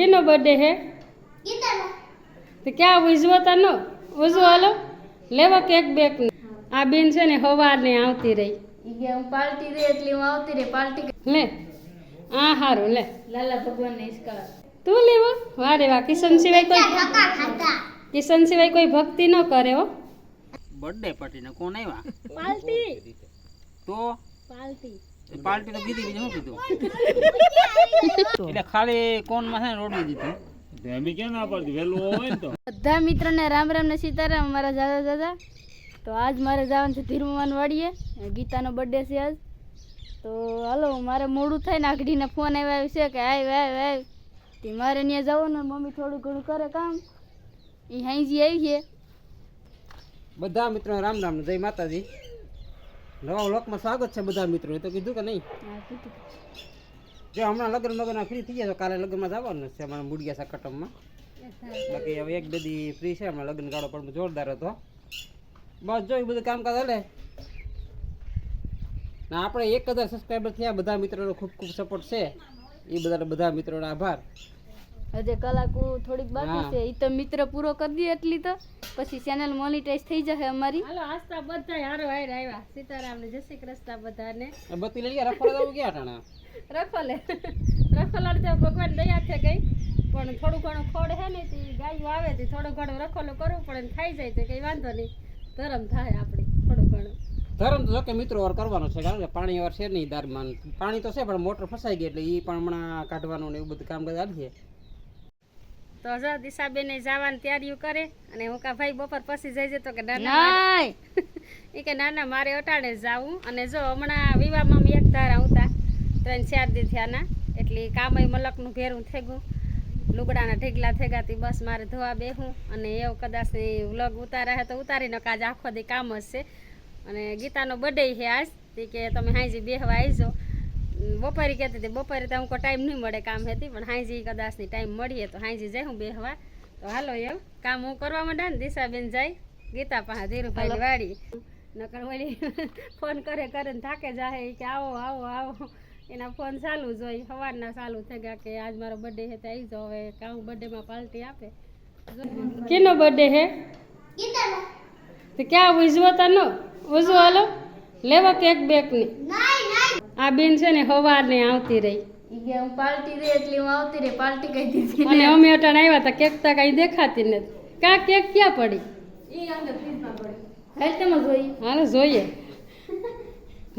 કેનો birthday હે? તો ક્યાં ઉજવો તનો ઉજવો હાલો લેવો કેક બેક આ બેન છે ને હવારને આવતી રહી. ઈ કે હું પાર્ટી રહી એટલે હું આવતી રહી પાર્ટી લે આ હારું લે. લાલા ભગવાન ને ઈસકા તું લેવો. વારે વાહ કિશન સિવાય કોઈ કિશન સિવાય કોઈ ભક્તિ ન કરે હો. બર્થડે પાર્ટી ને કોણ આવ્યા પાલટી. તો? પાર્ટી એ પાર્ટી તો કીધી બીજું શું કીધું? એટલે ખાલી કોણમાં છે ને દીધું. એમ કેમ ના પડતી? વહેલું હોય ને તો. બધા મિત્રોને રામ રામ ને સીતારામ મારા દાદા દાદા. તો આજ મારે જવાનું છે ધીરુમાન વાડીએ. ગીતાનો બર્થડે છે આજ. તો હાલો મારે મોડું થાય ને આખડીને ફોન આવ્યા છે કે આવ આવ આવ તે મારે ત્યાં જવાનું મમ્મી થોડું ઘણું કરે કામ. એ હાઈજી આવી છે. બધા મિત્રો રામ રામ જય માતાજી. નવા લોકમાં સ્વાગત છે બધા મિત્રો. એ તો કીધું કે નહીં? જો હમણાં લગ્ન મગન ફ્રી થઈ ગયા તો કાલે લગ્નમાં જવાનું છે અમારા છે સાકટમમાં બાકી હવે એક બધી ફ્રી છે હમણાં લગ્ન ગાળો પણ જોરદાર હતો. બસ જો એ બધું કામકાજ હલે. ના આપણે એક હજાર સબસ્ક્રાઈબર થયા બધા મિત્રોનો ખૂબ ખૂબ સપોર્ટ છે. એ બધા બધા મિત્રોનો આભાર. હજે કલાક થોડીક બાકી છે એ તો મિત્ર પૂરો કરી દઈએ એટલી તો. પછી ચેનલ મોનિટાઈઝ થઈ જશે અમારી. હાલો આસ્તા બધા હારો હાર આવ્યા. સીતારામ ને જય શ્રી કૃષ્ણ બધાને. બત્તી લઈ ગયા રખોડા આવું ગયા ટાણા? રખોલે રફલ તો ભગવાન દયા છે ગઈ. પણ થોડું ઘણું ખોડ હે ને તે ગાયું આવે તે થોડું ઘણું રખોલો કરવું પડે ને ખાઈ જાય તો કઈ વાંધો નહીં. ધરમ થાય આપણે થોડું ઘણું. ધરમ તો જોકે મિત્રો વાર કરવાનો છે કારણ કે પાણી વાર છે નહીં દારમાં. પાણી તો છે પણ મોટર ફસાઈ ગઈ એટલે એ પણ હમણાં કાઢવાનું ને એવું બધું કામકાજ હાલીએ તો જો દિશાબેને જવાની તૈયારીઓ કરે અને હું કા ભાઈ બપોર પછી જઈ જતો કે ના ના એ કે ના ના મારે અટાણે જાવું અને જો હમણાં વિવાહમાં મેં એક ધારા આવતા ત્રણ ચાર દી થયાના એટલે કામય મલકનું ભેરું થઈ ગયું. લુગડાના ઢીગલા થઈ તી બસ મારે ધોવા બેહું અને એવું કદાચ વ્લોગ ઉતાર્યા હે તો ઉતારીને કાજ આખો દી કામ જ છે અને ગીતાનો બર્થડે છે આજ કે તમે હાંજી બેહવા આવજો બપોરે કહેતી હતી બપોરે તો અમુક ટાઈમ નહીં મળે કામ હતી પણ હાંજી કદાચની ટાઈમ મળીએ તો હાંજી જાય હું બેહવા. તો હાલો એમ કામ હું કરવા માંડા ને દિશાબેન જાય ગીતા પાસે ધીરુભાઈ વાડી. નકર વળી ફોન કરે કરે ને થાકે જાહે કે આવો આવો આવો. એના ફોન ચાલુ જ હોય સવારના ચાલુ થઈ ગયા કે આજ મારો બર્થડે હે તો આવી જાઓ હવે કામ બર્થડેમાં પાર્ટી આપે. કેનો બર્થડે હે તો ક્યાં ઉજવો તનો? ઉજવો હાલો. લેવો કેક બેકની આ બેન છે ને હવારને આવતી રહી. ઈ હું પાર્ટી દે એટલે હું આવતી રે પાર્ટી કહી દીધી અને અમે અટાણ આવ્યા હતા કેક તો કઈ દેખાતી નથી. કા કેક ક્યાં પડી? ઈ અંદર ફ્રીજમાં પડી. હાલ તમે જોઈ. હાલો જોઈએ.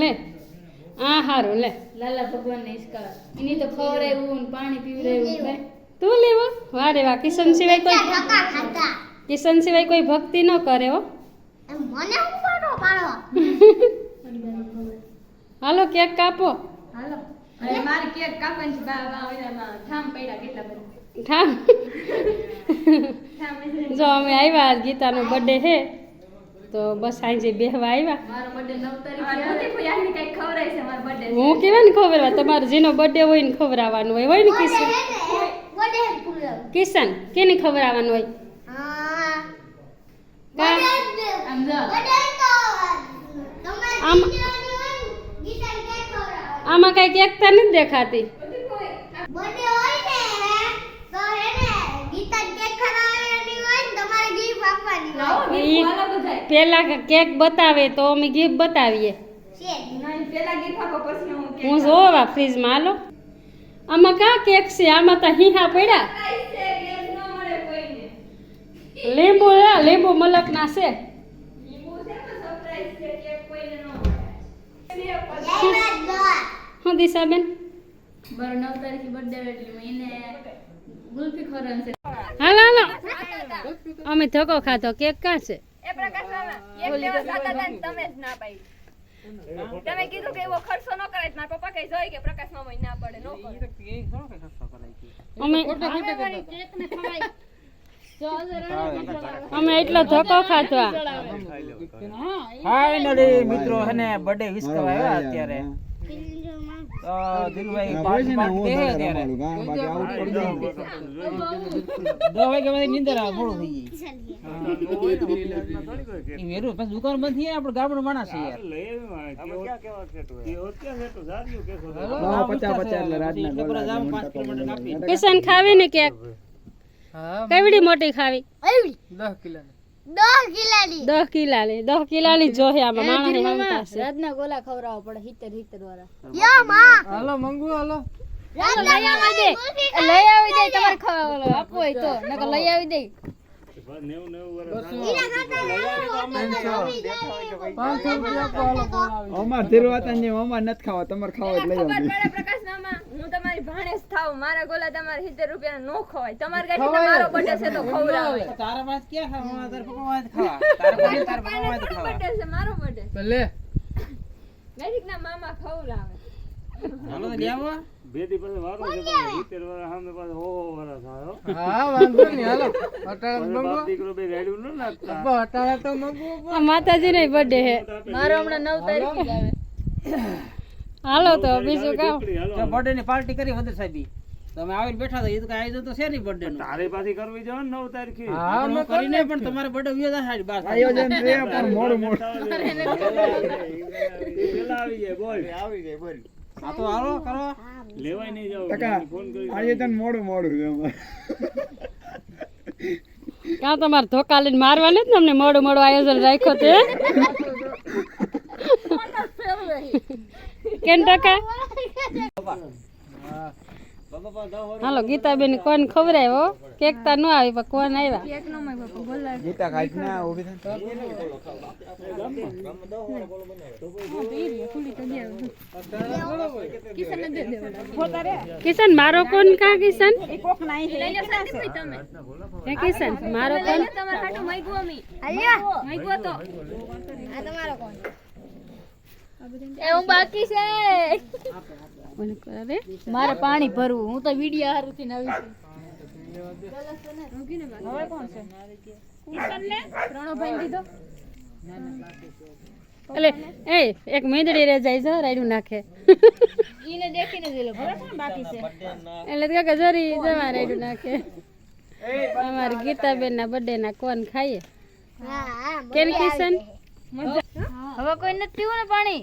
લે આ હારું લે. લાલા ભગવાનને એની તો ખવડાવ્યું ને પાણી પીવડાવ્યું કાંઈ. તું લેવો વારે વાહ કિશન સિવાય કોઈ કિશન સિવાય કોઈ ભક્તિ ન કરે હો. હાલો કેક કાપો. હાલો. અને મારે કેક કાપવાની છે બા બા ઓલામાં ઠામ પડ્યા કેટલા બધા. ઠામ જો અમે આવ્યા આજ ગીતાનો બર્થડે છે તો બસ સાંજે બેહવા આવ્યા મારો બર્થડે નવ તારીખે આવે. કોઈ આને કઈ ખવડાય છે મારો બર્થડે હું કેવા ને ખબર તમારો જેનો બર્થડે હોય ને ખવડાવવાનું હોય. હોય ને કિશન? કિશન કેને ખબરાવાનું હોય? આમ આમ આમાં કઈ એકતા નથી દેખાતી લાવો ઈ- ગીત બોલો બધાય પેલા કેક બતાવે તો અમે ગિફ્ટ બતાવીએ ના, પેલા ગીત આપો પછી હું કેક હું જોવા ફ્રીજમાં હાલો આમાં કા કેક છે આમાં તો હીહા પડ્યા ખાઈશ છે, કેક ન મળે કોઈને. લીંબુ લા, લીંબુ મલકના છે લીંબુ છે ને surprise છે, કેક કોઈને ન મળે. હું દિશાબેન? બર નવ તારીખે birthday એટલે એને ગુલ્ફી ખવડાવવાની છે. હાલો હાલો. અમે ધક્કો ખાધો. કેક કાં છે? તમે કીધું કે એવો ખર્ચો ન કરાય તો મારા પપ્પા કઈ જોઈ કે પ્રકાશ મામા ના પડે નો અમે અમે એટલો ધક્કો ખાધો. આ. ફાઇનલી મિત્રો બર્થડે વિશ કરવા આવ્યા અત્યારે. દુકાન બંધ થઈ આપડે આપણે ગામડું માણસ કિશન ખાવી ને ક્યાંક? કેવડી મોટી ખાવી? દસ કિલાની. દસ કિલાની જોહે આમાં માણસ રાતના ગોલા ખવડાવવા પડે હિતર હિતર વાળા. લઈ આવી દે લઈ આવી દે તમારે આપવો હોય તો. નકર લઈ આવી દે. નેવું નેવું વર્ષ અમાર નથી ખાવા તમારે ખાવા એટલે લઈ આવજો પ્રકાશ મામા હું તમારી ભાણેજ થાવ મારા ગોલા તમારે સિત્તેર રૂપિયા નો ખવાય. તમારે કઈ મારો બર્થડે છે તો ખવડાવે. તારા પાસે ક્યાં ખાવા? તારા પપ્પા પાસે ખાવા. તારા પાસે તારા પાસે ખાવા. છે મારો બર્થડે ભલે નજીક ના મામા ખવડાવે. હાલો તો ભેદી પાસે વારો છે પણ સિત્તેર વાળા સામે પાસે હો હો નહીં હાલો. પછી મંગો દીકરો બે રેડ્યું ન નાખતા. આ માતાજીનો બર્થડે હે મારો હમણાં નવ તારીખ આવે. હાલો તો બીજું કામ બર્થડે ની પાર્ટી કરી વદર સાહેબી. તમે આવીને બેઠા હતા એ તો કઈ આયોજન તો છે નહીં બર્થડે નું. તારે પાછી કરવી જાવ ને નવ તારીખે. હું કરીને પણ તમારે બર્થડે વ્યો થાય સાડી બાર આયોજન રે પણ મોડું મોડું. પેલા આવી જાય બોલ. હા તો હાલો કરો. લેવાય નહીં જાવ ટકા ફોન કરી મોડું મોડું છે કાં તમારે ધોકા લઈને મારવા નથી ને અમને મોડું મોડું આયોજન રાખ્યો તે કેમ ટકા હાલો ગીતાબેન કોણ ખવડાવ્યો કેક તા ન આવી પણ કોણ આવ્યા? ગીતા ખાઈ ના ઊભી થાય કિશન મારો કોણ કા કિશન? લઈ લો સંદીપભાઈ તમે હે કિશન મારો કોણ? તમારે તો એ હું બાકી છે. કરે મારે પાણી ભરવું. હું તો વિડિયો હારું થી નવી છું. પ્રણવભાઈ દીધો? એટલે એ એક મીંદડી રે જાય છે રાડ્યું નાખે. ઈને દેખીને જ હવે કોણ બાકી છે? એટલે કાકા જરી જવા રાડ્યું નાખે. અમારી ગીતાબેન ના બર્થડે ના કોણ ખાઈએ કેન કિશન? હવે કોઈ નથી પીવું ને પાણી?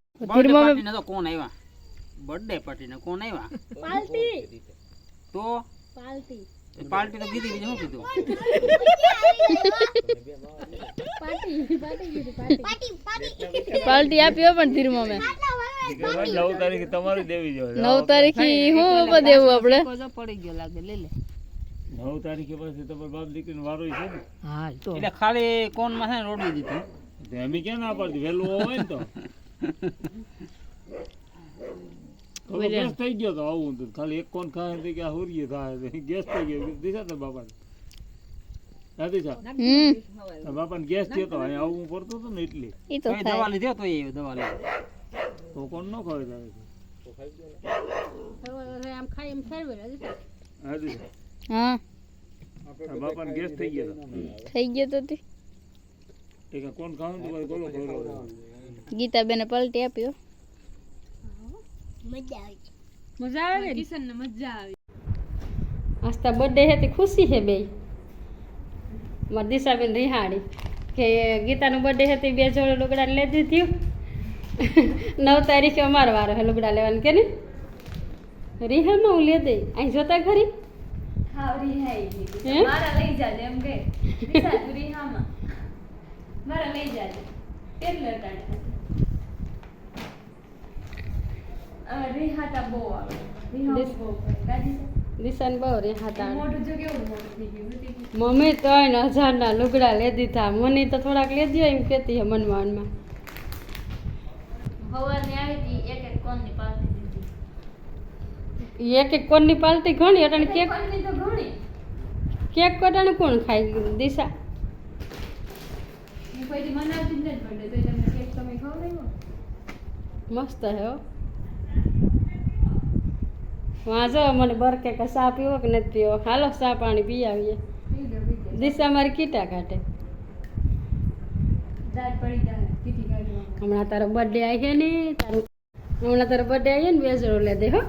બર્થડે તો કોણ આવ્યા? બર્થડે પાર્ટી ને કોણ આવ્યા? પાલટી. તો? પાલટી. પાર્ટી તો કીધી બીજું શું કીધું? પાર્ટી પાર્ટી પાર્ટી પાર્ટી આપ્યો પણ ધીરમો મેં. નવ તારીખે તમારે દેવી જોઈએ નવ તારીખે હું ઉપર દેવું આપણે? નવ તારીખે પછી તમારા બાપ દીકરીનો વારો છે ને? એટલે ખાલી કોણમાં છે ને રોડવી દીધું? તો એમ ક્યાં ના પાડતી? વહેલું હોય ને તો. હવે ગેસ થઈ ગયો તો આવું તો ખાલી એક કોણ ખાય તો કે આ હુરીએ થાય ગેસ થઈ ગયો. દિશા તો બાપા હા દિશા. બાપાને ગેસ થયો તો અહીંયા પડતું હતું ને એટલે. ઈ તો કઈ દવા લીધી તો એ દવા લીધી. તો કોણ ન ખવાય તારે. આમ ખાઈ એમ ફેરવે હા દિશા. હા. બાપાને ગેસ થઈ ગયો તો. થઈ ગયો તો તે. કોણ ખાવાનું બોલો બોલો. ગીતાબેને પલટી આપ્યો મજા આવે. કિશન ને? મજા આવે. આસ્તા બર્થડે હે તે ખુશી હે બે મારી દિશાબેન રિહાડી કે ગીતાનું બર્થડે હે તે બે જોડે લુગડા લઈ દીધું નવ તારીખે અમારો વારો હે લુગડા લેવાનું કે ને રિહામાં હું લે દઈ. અહીં જોતા ખરી? હા રિહાઈ હે? મારા લઈ જાજે એમ કે. રિહામાં. મારા લઈ જાજે. કેટલે ટાણે હવે રિહાતા બહુ આવે. રિહા બહુ ગાજી બહુ રિહાતા મોઢું જો કેવું મોઢું થઈ ગયું મમ્મી ત્રણ હજારના લુગડા લે દીધા. મને તો થોડાક લે દો એમ કહેતી હે મનમાં આવી હતી એક એક કોણની પાર્ટી દીધી. એક એક કોણની પાલટી ઘણી અટાણે કેક તો ઘણી. કેક કટાણે કોણ ખાય દિશા. મનાવતી જ નથી birthday, તોય તમને કેક તમે ખવડાવ્યો? મસ્ત હે હો. વાંચો મને બરકે કે સા પીવો કે નથી પીવો. હાલો સા પાણી પી આવીએ. દિશા મારી કીટા કાઢે. હમણાં તારો બર્થડે આવી ને? તારું હમણાં તારો બર્થડે આવી ને બેસડો લે દે હો.